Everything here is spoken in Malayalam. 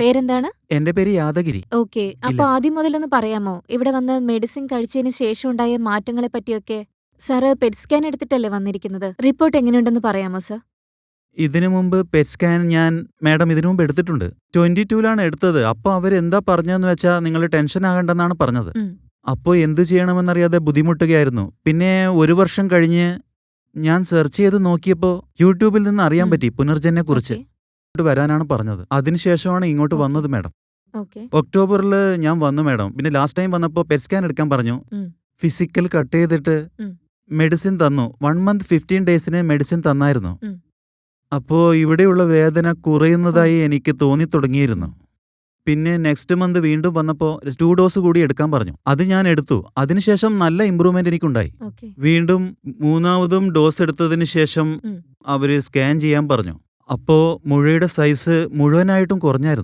പേരെന്താണ്? എന്റെ പേര് യാദഗിരി. ഓക്കെ. അപ്പൊ ആദ്യം മുതലൊന്ന് പറയാമോ? ഇവിടെ വന്ന് മെഡിസിൻ കഴിച്ചതിന് ശേഷം ഉണ്ടായ മാറ്റങ്ങളെ പറ്റിയൊക്കെ സാറ് പെറ്റ് സ്കാൻ എടുത്തിട്ടല്ലേ വന്നിരിക്കുന്നത്? റിപ്പോർട്ട് എങ്ങനെയുണ്ടെന്ന് പറയാമോ സർ? ഇതിനു മുമ്പ് പെറ്റ് സ്കാൻ ഞാൻ മാഡം ഇതിനു മുമ്പ് എടുത്തിട്ടുണ്ട്. ട്വന്റി ടൂലാണ് എടുത്തത്. അപ്പൊ അവരെന്താ പറഞ്ഞതെന്ന് വെച്ചാൽ നിങ്ങൾ ടെൻഷൻ ആകണ്ടെന്നാണ് പറഞ്ഞത്. അപ്പോൾ അപ്പോ എന്ത് ചെയ്യണമെന്നറിയാതെ ബുദ്ധിമുട്ടുകയായിരുന്നു. പിന്നെ ഒരു വർഷം കഴിഞ്ഞ് ഞാൻ സെർച്ച് ചെയ്ത് നോക്കിയപ്പോ യൂട്യൂബിൽ നിന്ന് അറിയാൻ. പറ്റി പുനർജനെ കുറിച്ച് ഇങ്ങോട്ട് വരാനാണ് പറഞ്ഞത്. അതിനുശേഷമാണ് ഇങ്ങോട്ട് വന്നത് മാഡം. ഓക്കെ. ഒക്ടോബറിൽ ഞാൻ വന്നു മാഡം. പിന്നെ ലാസ്റ്റ് ടൈം വന്നപ്പോൾ പെറ്റ് സ്കാൻ എടുക്കാൻ പറഞ്ഞു. ഉം. ഫിസിക്കൽ കട്ട് ചെയ്തിട്ട് ഉം. മെഡിസിൻ തന്നു. വൺ മന്ത് ഫിഫ്റ്റീൻ ഡേയ്സിന് മെഡിസിൻ തന്നായിരുന്നു. ഉം. അപ്പോ ഇവിടെയുള്ള വേദന കുറയുന്നതായി എനിക്ക് തോന്നി തുടങ്ങിയിരുന്നു. പിന്നെ നെക്സ്റ്റ് മന്ത് വീണ്ടും വന്നപ്പോൾ ടു ഡോസ് കൂടി എടുക്കാൻ പറഞ്ഞു. അത് ഞാൻ എടുത്തു. അതിനുശേഷം നല്ല ഇമ്പ്രൂവ്മെന്റ് എനിക്കുണ്ടായി. ഓക്കെ. വീണ്ടും മൂന്നാമതും ഡോസ് എടുത്തതിന് ശേഷം ഉം. അവർ സ്കാൻ ചെയ്യാൻ പറഞ്ഞു. അപ്പോ മുഴയുടെ സൈസ് മുഴുവനായിട്ടും കുറഞ്ഞായിരുന്നു?